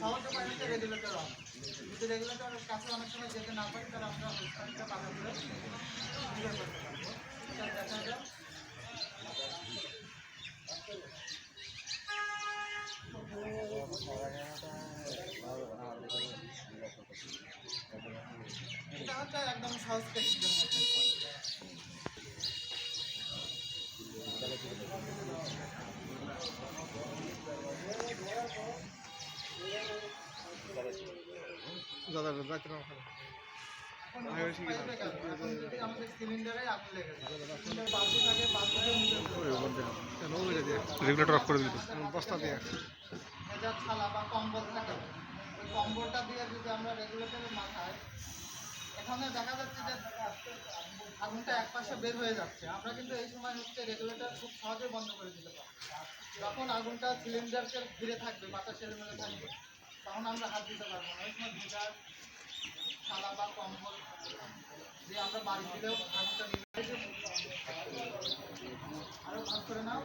সহজ উপায় হচ্ছে রেগুলেটর অন যদি রেগুলেটরের কাছে অনেক সময় যেতে না পারি তাহলে আমরা হোস্টারটা পাকা করে করতে পারব দেখা যাক এটা হচ্ছে একদম সহজ টেক্সটের মধ্যে দাদা দাদা কেন এখন পাইপে গেল। এখন যদি আমাদের সিলিন্ডারে আগুন লেগে যায় সিলিন্ডার বালতি থাকে বালতিতে নিয়ে কেন ওইটা দিয়ে রেগুলেটর অফ করে দিল বস্তা দিয়ে ভেজা বা কম্বল থাকে ওই কম্বলটা দিয়ে। যদি আমরা রেগুলেটরের মাথায় এখানে দেখা যাচ্ছে যে আগুনটা এক পাশে বের হয়ে যাচ্ছে। আমরা কিন্তু এই সময় হচ্ছে রেগুলেটর খুব সহজে বন্ধ করে দিতে পারি যখন আগুনটা সিলিন্ডারকে ঘিরে থাকবে বাতাস এলোমেলো থাকবে তখন আমরা হাত দিতে পারব না। ওই সময় ভেজা থালা বা কম্বল দিয়ে আমরা বাড়ি দিলেও নিভে আরও ভাগ করে নাও।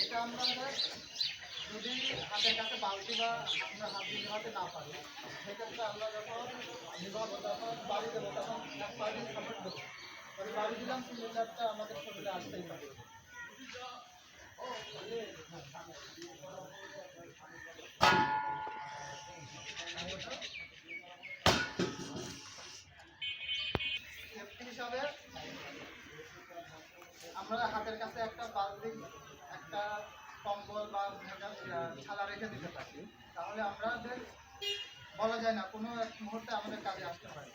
এটা আমরা যদি হাতের কাছে বালতি বা আমরা হাত দিয়ে হাতে না পারি, সেক্ষেত্রে আমরা যখন নিভাবো তখন বাড়ি দেবো, তখন এক পা দিয়ে সাপোর্ট দেবো তবে বাড়ি দিলাম, সিলিন্ডারটা আমাদের শরীরে আসতেই পারে। সেফটি কম্বল বা ছালা রেখে দিতে পারি। তাহলে আমাদের বলা যায় না কোনো এক মুহূর্তে আমাদের কাজে আসতে পারে।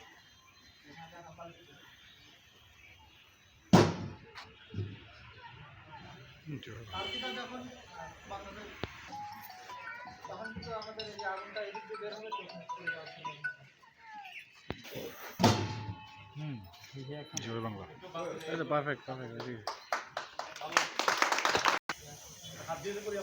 যখন তখন কিন্তু আমাদের এই আগুনটা এদিক দিয়ে বের হবে তখন চলে যাওয়া শুরু হবে। জোর বাংলা। পারফেক্ট পারফেক্ট জি হাতেও করা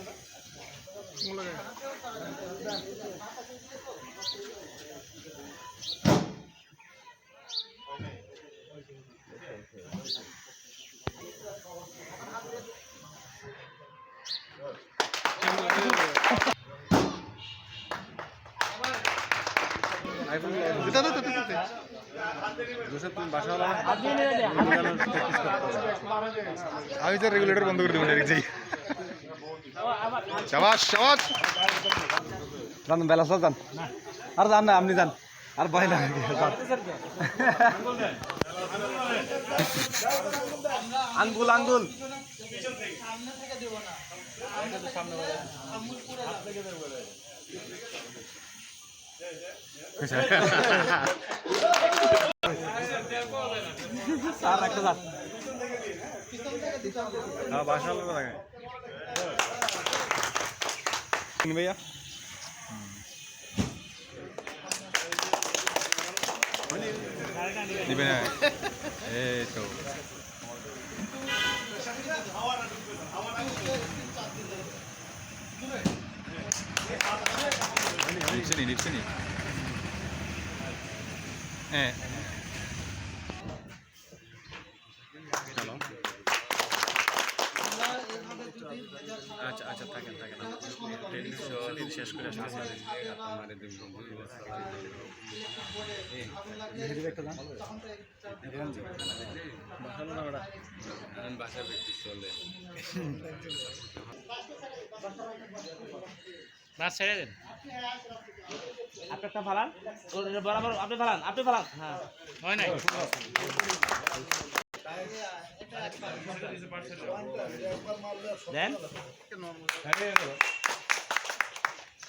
দিতে জোসেফ তুমি আমি তো রেগুলেটর বন্ধ করে দেবো ডাইরেক্ট যাই শাবাশ শাবাশ যান বেলা যান। আর যান না আপনি যান। আর ভয় না আঙ্গুল আঙ্গুল। সামনে থেকে দেবো না সামনে আঙুল পুড়ে যাবে। আর একটা যান পিছন থেকে দিতে হবে হ্যাঁ বাসা হলো লাগে ভাইয়া দিবে না এই তো নিচ্ছে নি নিচ্ছে নি হ্যাঁ শেষ করে আসতেছি আপনারটা ফালান। বরাবর আপনি ফালান আপনি ফালান। হ্যাঁ। হয় নাই? দেন।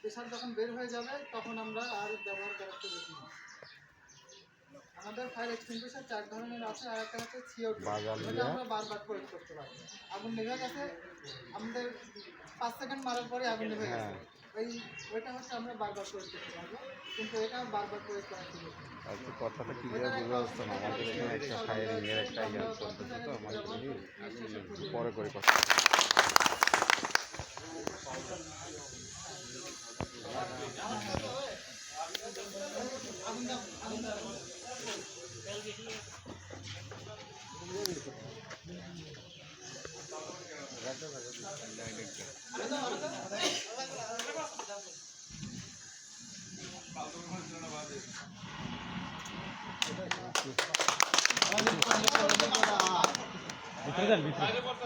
প্রেশার যখন বের হয়ে যাবে তখন আমরা আর ব্যবহার করাতে দেখি না। আমাদের ফায়ার এক্সটিংগুইশার চার ধরনের আছে আর একটা হচ্ছে সিও2 বাজার এটা আমরা বারবার প্রয়োগ করতে পারি আগুন নিভে গেছে আমাদের পাঁচ সেকেন্ড মারার পরে আগুন নিভে গেছে। হ্যাঁ। ওই ওইটা হচ্ছে আমরা বারবার প্রয়োগ করতে পারব কিন্তু এটা বারবার প্রয়োগ করা সুযোগ নেই। আজকে কথাটা ক্লিয়ার বোঝা যাচ্ছে না আমাদের একটা ফায়ারিং এর একটা ইয়ে চলতেছে তো আমাদের পরে করে কথা ভিতরে যান ভিতরে